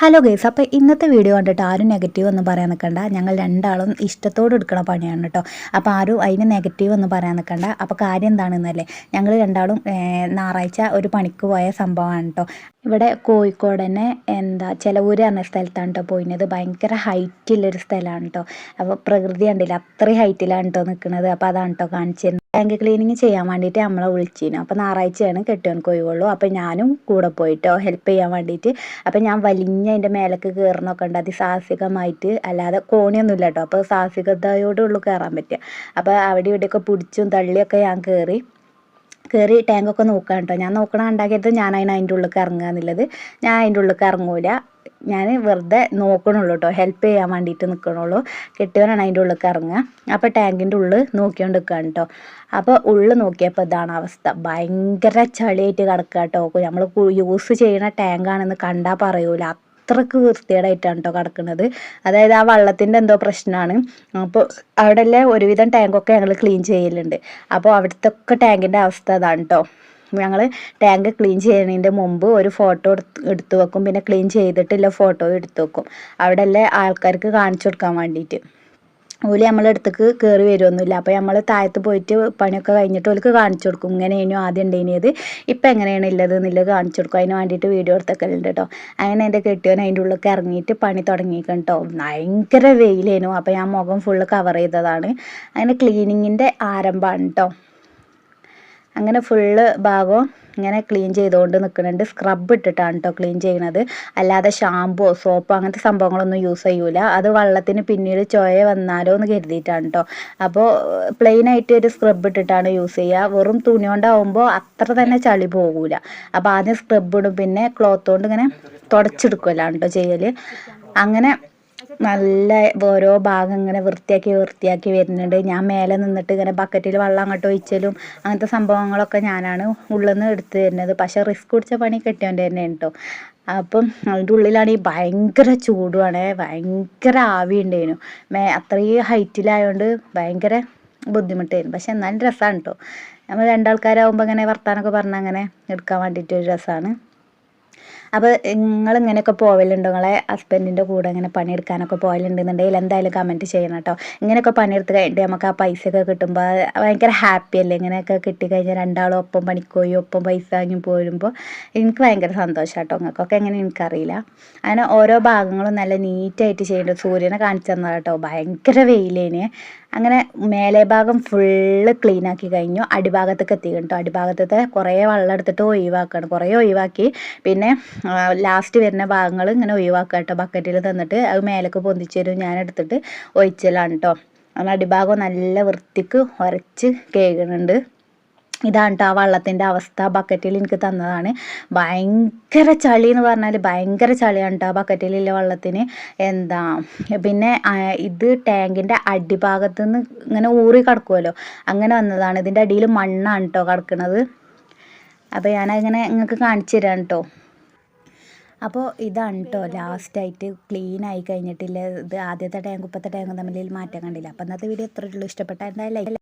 Hello guys അപ്പോൾ ഇന്നത്തെ video കണ്ടിട്ട് ആരും നെഗറ്റീവ് ഒന്നും പറയാൻ നിൽക്കണ്ട ഞങ്ങൾ രണ്ടാളും ഇഷ്ടത്തോട് എടുക്കുന്ന പണിയാണ് കേട്ടോ അപ്പോൾ ആരും അതിന് നെഗറ്റീവ് ഒന്നും പറയാൻ നിൽക്കണ്ട അപ്പോൾ കാര്യം എന്താണെന്നല്ലേ? ഞങ്ങൾ രണ്ടാളും ഞായറാഴ്ച ഒരു പണിക്ക് പോയ സംഭവമാണ് കേട്ടോ ഇവിടെ കോഴിക്കോട് തന്നെ എന്താ ചിലവൂര് പറഞ്ഞ സ്ഥലത്താണ് കേട്ടോ പോയിനത്. ഭയങ്കര ഹൈറ്റുള്ളൊരു സ്ഥലമാണ് കേട്ടോ അപ്പോൾ പ്രകൃതി കണ്ടില്ല? അത്രയും ഹൈറ്റിലാണ് കേട്ടോ നിൽക്കുന്നത് അപ്പോൾ അതാണ് കേട്ടോ കാണിച്ചിരുന്നത് ടാങ്ക് ക്ലീനിങ് ചെയ്യാൻ വേണ്ടിയിട്ട് നമ്മളെ വിളിച്ചിരുന്നു. അപ്പോൾ ഞായറാഴ്ചയാണ് കെട്ടിയോൻ കൊയ്യുള്ളൂ അപ്പോൾ ഞാനും കൂടെ പോയിട്ടോ ഹെൽപ്പ് ചെയ്യാൻ വേണ്ടിയിട്ട്. അപ്പോൾ ഞാൻ വലിഞ്ഞ അതിന്റെ മേലേക്ക് കയറണമൊക്കെ ഉണ്ട് അതിസാഹസികമായിട്ട് അല്ലാതെ കോണിയൊന്നും ഇല്ല കേട്ടോ. അപ്പോൾ സാഹസികതയോടുള്ളൂ കയറാൻ പറ്റുക. അപ്പോൾ അവിടെ ഇവിടെയൊക്കെ പിടിച്ചും തള്ളിയൊക്കെ ഞാൻ കയറി കയറി ടാങ്കൊക്കെ നോക്കാൻ കേട്ടോ. ഞാൻ നോക്കണ ഉണ്ടാക്കിയത് ഞാൻ അതിന്റെ ഉള്ളിൽ ഇറങ്ങുക എന്നുള്ളത്. ഞാൻ അതിന്റെ ഉള്ളിൽ ഇറങ്ങൂല. ഞാൻ വെറുതെ നോക്കണുള്ളൂ കേട്ടോ ഹെൽപ്പ് ചെയ്യാൻ വേണ്ടിയിട്ട് നിൽക്കണുള്ളൂ കെട്ടിയവനാണ് അതിന്റെ ഉള്ളിൽ ഇറങ്ങുക അപ്പോൾ ടാങ്കിന്റെ ഉള്ളിൽ നോക്കിക്കൊണ്ട് നിൽക്കുകയാണ് കേട്ടോ അപ്പോൾ ഉള്ളിൽ നോക്കിയപ്പോൾ ഇതാണ് അവസ്ഥ. ഭയങ്കര ചളിയായിട്ട് കിടക്കുക കേട്ടോ നമ്മൾ യൂസ് ചെയ്യുന്ന ടാങ്കാണെന്ന് കണ്ടാൽ പറയൂല. അത്രയ്ക്ക് വൃത്തികേടായിട്ടാണ് കേട്ടോ കിടക്കുന്നത് അതായത് ആ വള്ളത്തിന്റെ എന്തോ പ്രശ്നമാണ് അപ്പോൾ അവിടെ എല്ലാം ഒരുവിധം ടാങ്കൊക്കെ ഞങ്ങൾ ക്ലീൻ ചെയ്യലുണ്ട്. അപ്പോൾ അവിടുത്തെ ഒക്കെ ടാങ്കിന്റെ അവസ്ഥ അതാണ് കേട്ടോ ഞങ്ങൾ ടാങ്ക് ക്ലീൻ ചെയ്യുന്നതിന്റെ മുമ്പ് ഒരു ഫോട്ടോ എടുത്ത് വെക്കും. പിന്നെ ക്ലീൻ ചെയ്തിട്ടുള്ള ഫോട്ടോ എടുത്തു വെക്കും. അവിടെ ആൾക്കാർക്ക് കാണിച്ചു കൊടുക്കാൻ വേണ്ടിയിട്ട്. ഓൽ നമ്മളെ അടുത്തേക്ക് കയറി വരുമൊന്നുമില്ല അപ്പോൾ നമ്മൾ താഴത്ത് പോയിട്ട് പണിയൊക്കെ കഴിഞ്ഞിട്ട് ഓൽക്ക് കാണിച്ചു കൊടുക്കും. ഇങ്ങനെയായിരുന്നു ആദ്യം ഉണ്ടായിരുന്നത്? ഇപ്പം എങ്ങനെയാണ് ഉള്ളത് എന്നുള്ളത് കാണിച്ചു കൊടുക്കും. അതിന് വേണ്ടിയിട്ട് വീഡിയോ എടുത്തൊക്കെയുണ്ട് കേട്ടോ. അങ്ങനെ എന്റെ കെട്ടിയോൻ അതിന്റെ ഉള്ളിലേക്ക് ഇറങ്ങിയിട്ട് പണി തുടങ്ങിയിരിക്കണം കേട്ടോ. ഭയങ്കര വെയിലേനു അപ്പോൾ ഞാൻ മുഖം ഫുള്ള് കവർ ചെയ്തതാണ്. അങ്ങനെ ക്ലീനിങ്ങിന്റെ ആരംഭമാണ് കേട്ടോ. അങ്ങനെ ഫുള്ള് ഭാഗവും ഇങ്ങനെ ക്ലീൻ ചെയ്തുകൊണ്ട് നിൽക്കുന്നുണ്ട് സ്ക്രബ് ഇട്ടിട്ടാണ് കേട്ടോ ക്ലീൻ ചെയ്യണത്. അല്ലാതെ ഷാമ്പോ സോപ്പോ അങ്ങനത്തെ സംഭവങ്ങളൊന്നും യൂസ് ചെയ്യൂല. അത് വെള്ളത്തിന് പിന്നീട് ചോയ വന്നാലോ എന്ന് കരുതിയിട്ടാണ് കേട്ടോ അപ്പോൾ പ്ലെയിൻ ആയിട്ട് ഒരു സ്ക്രബ് ഇട്ടിട്ടാണ് യൂസ് ചെയ്യുക വെറും തുണി കൊണ്ടാവുമ്പോൾ അത്ര തന്നെ ചളി പോകൂല. അപ്പോൾ ആദ്യം സ്ക്രബ് ഇടും. പിന്നെ ക്ലോത്ത് കൊണ്ട് ഇങ്ങനെ തുടച്ചെടുക്കുമല്ലാണ് കേട്ടോ ചെയ്യൽ അങ്ങനെ നല്ല ഓരോ ഭാഗം ഇങ്ങനെ വൃത്തിയാക്കി വൃത്തിയാക്കി വരുന്നുണ്ട്. ഞാൻ മേലെ നിന്നിട്ട് ഇങ്ങനെ ബക്കറ്റിൽ വെള്ളം അങ്ങോട്ട് ഒഴിച്ചലും അങ്ങനത്തെ സംഭവങ്ങളൊക്കെ ഞാനാണ് ഉള്ളിൽ നിന്ന് എടുത്ത് തരുന്നത്. പക്ഷേ റിസ്ക് പിടിച്ച പണി കെട്ടിയോന്റെ തന്നെ കേട്ടോ അപ്പം അതിന്റെ ഉള്ളിലാണെങ്കിൽ ഭയങ്കര ചൂടുമാണ് ഭയങ്കര ആവി ഉണ്ടായിരുന്നു. മേ അത്രയും ഹൈറ്റിലായതുകൊണ്ട് ഭയങ്കര ബുദ്ധിമുട്ടായിരുന്നു. പക്ഷെ എന്നാലും രസമാണ് കേട്ടോ നമ്മൾ രണ്ടാൾക്കാരാകുമ്പോൾ ഇങ്ങനെ വർത്താനൊക്കെ പറഞ്ഞ് അങ്ങനെ എടുക്കാൻ വേണ്ടിയിട്ടൊരു രസമാണ് അപ്പോൾ നിങ്ങൾ ഇങ്ങനെയൊക്കെ പോവലുണ്ടോ? നിങ്ങളെ ഹസ്ബൻഡിന്റെ കൂടെ ഇങ്ങനെ പണിയെടുക്കാനൊക്കെ പോകലുണ്ടെന്നുണ്ടെങ്കിൽ എന്തായാലും കമന്റ് ചെയ്യണം കേട്ടോ. ഇങ്ങനെയൊക്കെ പണിയെടുത്ത് കഴിഞ്ഞിട്ട് നമുക്ക് ആ പൈസയൊക്കെ കിട്ടുമ്പോൾ ഭയങ്കര ഹാപ്പി അല്ലേ? ഇങ്ങനെയൊക്കെ കിട്ടിക്കഴിഞ്ഞാൽ രണ്ടാളും ഒപ്പം പണിക്കോയി ഒപ്പം പൈസ വാങ്ങി പോരുമ്പോൾ എനിക്ക് ഭയങ്കര സന്തോഷം കേട്ടോ നിങ്ങൾക്കൊക്കെ. എങ്ങനെ എനിക്കറിയില്ല. അങ്ങനെ ഓരോ ഭാഗങ്ങളും നല്ല നീറ്റായിട്ട് ചെയ്യേണ്ടത് സൂര്യനെ കാണിച്ചു തന്നതാണ് കേട്ടോ. ഭയങ്കര വെയിലേന്. അങ്ങനെ മേലെ ഭാഗം ഫുള്ള് ക്ലീൻ ആക്കി കഴിഞ്ഞു. അടിഭാഗത്തേക്ക് എത്തി കേട്ടോ. അടിഭാഗത്തത്തെ കുറേ വെള്ളം എടുത്തിട്ട് ഒഴിവാക്കണം. കുറേ ഒഴിവാക്കി. പിന്നെ ലാസ്റ്റ് വരുന്ന ഭാഗങ്ങൾ ഇങ്ങനെ ഒഴിവാക്കുക കേട്ടോ ബക്കറ്റിൽ തന്നിട്ട് അത് മേലേക്ക് പൊന്തിച്ച് തരും. ഞാൻ എടുത്തിട്ട് ഒഴിച്ചലാണ് കേട്ടോ അങ്ങനെ അടിഭാഗം നല്ല വൃത്തിക്ക് ഉരച്ച് കേൾക്കുന്നുണ്ട് ഇതാണ് കേട്ടോ ആ വള്ളത്തിന്റെ അവസ്ഥ. ബക്കറ്റിൽ എനിക്ക് തന്നതാണ്. ഭയങ്കര ചളി എന്ന് പറഞ്ഞാൽ ഭയങ്കര ചളിയാണ് കേട്ടോ ആ ബക്കറ്റിലുള്ള വെള്ളത്തിന്. എന്താ പിന്നെ ഇത് ടാങ്കിന്റെ അടിഭാഗത്ത് നിന്ന് ഇങ്ങനെ ഊറി കിടക്കുമല്ലോ അങ്ങനെ വന്നതാണ്. ഇതിന്റെ അടിയിൽ മണ്ണാണ് കേട്ടോ കിടക്കുന്നത് അപ്പോൾ ഞാനങ്ങനെ നിങ്ങൾക്ക് കാണിച്ചു തരാം കേട്ടോ അപ്പോൾ ഇതാണ് കേട്ടോ ലാസ്റ്റായിട്ട് ക്ലീൻ ആയി കഴിഞ്ഞിട്ടില്ല. ഇത് ആദ്യത്തെ ടാങ്ക് ഇപ്പോഴത്തെ ടാങ്ക് തമ്മിൽ മാറ്റം കണ്ടില്ല. അപ്പോൾ ഇന്നത്തെ വീഡിയോ എത്ര ഉള്ളൂ. ഇഷ്ടപ്പെട്ട എന്തായാലും